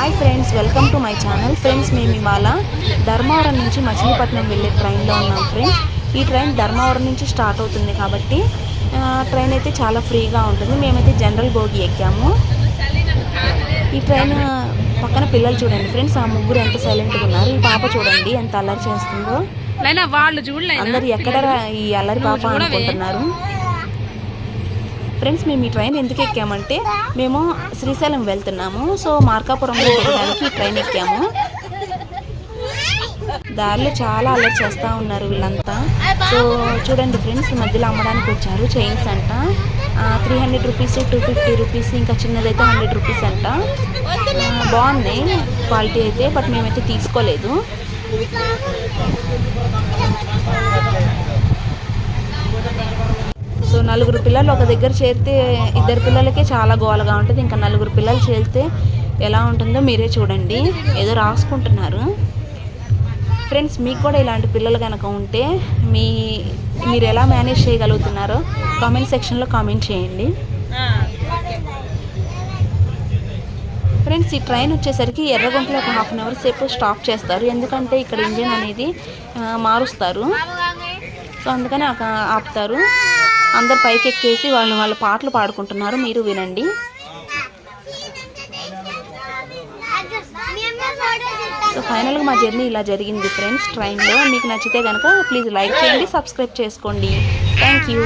Hi friends welcome to my channel friends మేము ఇవాళ ధర్మవరం నుంచి మచిలీపట్నం వెళ్ళే ట్రైన్లో ఉన్నాం ఫ్రెండ్స్ ఈ ట్రైన్ ధర్మవరం నుంచి స్టార్ట్ అవుతుంది కాబట్టి ట్రైన్ అయితే చాలా ఫ్రీగా ఉంటుంది. మేమైతే జనరల్ బోగి ఎక్కాము. ఈ ట్రైన్ పక్కన పిల్లలు చూడండి ఫ్రెండ్స్ ఆ ముగ్గురు ఎంత సైలెంట్గా ఉన్నారు. ఈ పాప చూడండి ఎంత అల్లరి చేస్తుందో. వాళ్ళు చూడలేనా? అందరు ఎక్కడ ఈ అల్లరి పాప అనుకుంటున్నారు. ఫ్రెండ్స్ మేము ఈ ట్రైన్ ఎందుకు ఎక్కామంటే మేము శ్రీశైలం వెళ్తున్నాము. సో మార్కాపురంలో వెళ్ళడానికి ఈ ట్రైన్ ఎక్కాము. దారిలో చాలా అలర్ట్ చేస్తూ ఉన్నారు వీళ్ళంతా. సో చూడండి ఫ్రెండ్స్ ఈ మధ్యలో అమ్మడానికి వచ్చారు చైన్స్ అంట. Three hundred rupees two fifty rupees ఇంకా చిన్నదైతే హండ్రెడ్ రూపీస్ అంట. బాగున్నాయి క్వాలిటీ అయితే బట్ మేమైతే తీసుకోలేదు. నలుగురు పిల్లలు ఒక దగ్గర చేరితే ఇద్దరు పిల్లలకే చాలా గోలగా ఉంటుంది. ఇంకా నలుగురు పిల్లలు చేరితే ఎలా ఉంటుందో మీరే చూడండి. ఏదో రాసుకుంటున్నారు. ఫ్రెండ్స్ మీకు కూడా ఇలాంటి పిల్లలు కనుక ఉంటే మీ మీరు ఎలా మేనేజ్ చేయగలుగుతున్నారో కామెంట్ సెక్షన్లో కామెంట్ చేయండి. ఫ్రెండ్స్ ఈ ట్రైన్ వచ్చేసరికి ఎర్రగుంటలో ఒక హాఫ్ అన్ అవర్ సేపు స్టాప్ చేస్తారు. ఎందుకంటే ఇక్కడ ఇంజిన్ అనేది మారుస్తారు. సో అందుకని ఆపుతారు. అందరు పైకెక్కేసి వాళ్ళు వాళ్ళ పాటలు పాడుకుంటున్నారు. మీరు వినండి. సో ఫైనల్గా మా జర్నీ ఇలా జరిగింది ఫ్రెండ్స్. ట్రైన్లో మీకు నచ్చితే కనుక ప్లీజ్ లైక్ చేయండి సబ్స్క్రైబ్ చేసుకోండి. Thank you